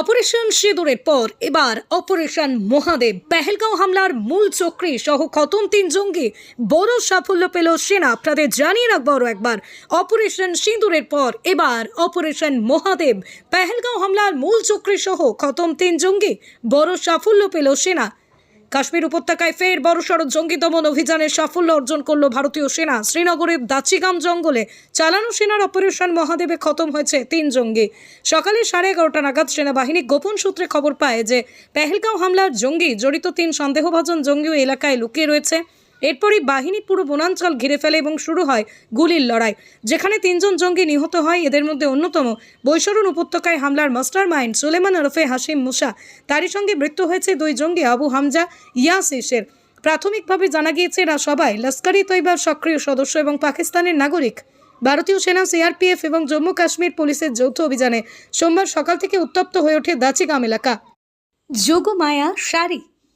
Operation সিঁদুরের পর এবার অপারেশন মহাদেব। পেহেলগাঁও হামলার মূল চক্রী সহ খতম তিন জঙ্গি। বড় সাফল্য পেল সেনা। আপনাদের জানিয়ে রাখব আরও একবার। অপারেশন সিঁদুরের পর এবার অপারেশন মহাদেব। পেহেলগাঁও হামলার মূল চক্রী সহ খতম তিন জঙ্গি। বড় সাফল্য পেল সেনা। কাশ্মীর উপত্যকায় ফের বড় বড়সড় জঙ্গি দমন অভিযানের সাফল্য অর্জন করল ভারতীয় সেনা। শ্রীনগরের দাচিগাম জঙ্গলে চালানো সেনার অপারেশন মহাদেবে খতম হয়েছে তিন জঙ্গি। সকালে সাড়ে এগারোটা নাগাদ সেনাবাহিনী গোপন সূত্রে খবর পায় যে, পেহেলগাঁও হামলার জঙ্গি জড়িত তিন সন্দেহভাজন জঙ্গি এলাকায় লুকিয়ে রয়েছে। এরপরই বাহিনী পুরো বনাঞ্চল ঘিরে ফেলে এবং শুরু হয় গুলির লড়াই, যেখানে তিনজন জঙ্গি নিহত হয়। এদের মধ্যে অন্যতম বৈশরণ উপত্যকায় হামলার মাস্টার মাইন্ড সুলেমান ওরফে হাসিম মুসা। তারই সঙ্গে মৃত্যু হয়েছে দুই জঙ্গি, আবু হামজা ইয়াসিসের প্রাথমিকভাবে জানা গিয়েছে, এরা সবাই লস্করি তৈবার সক্রিয় সদস্য এবং পাকিস্তানের নাগরিক। ভারতীয় সেনা, সিআরপিএফ এবং জম্মু কাশ্মীর পুলিশের যৌথ অভিযানে সোমবার সকাল থেকে উত্তপ্ত হয়ে ওঠে দাচিগাম এলাকা। যোগমায়া শাড়ি।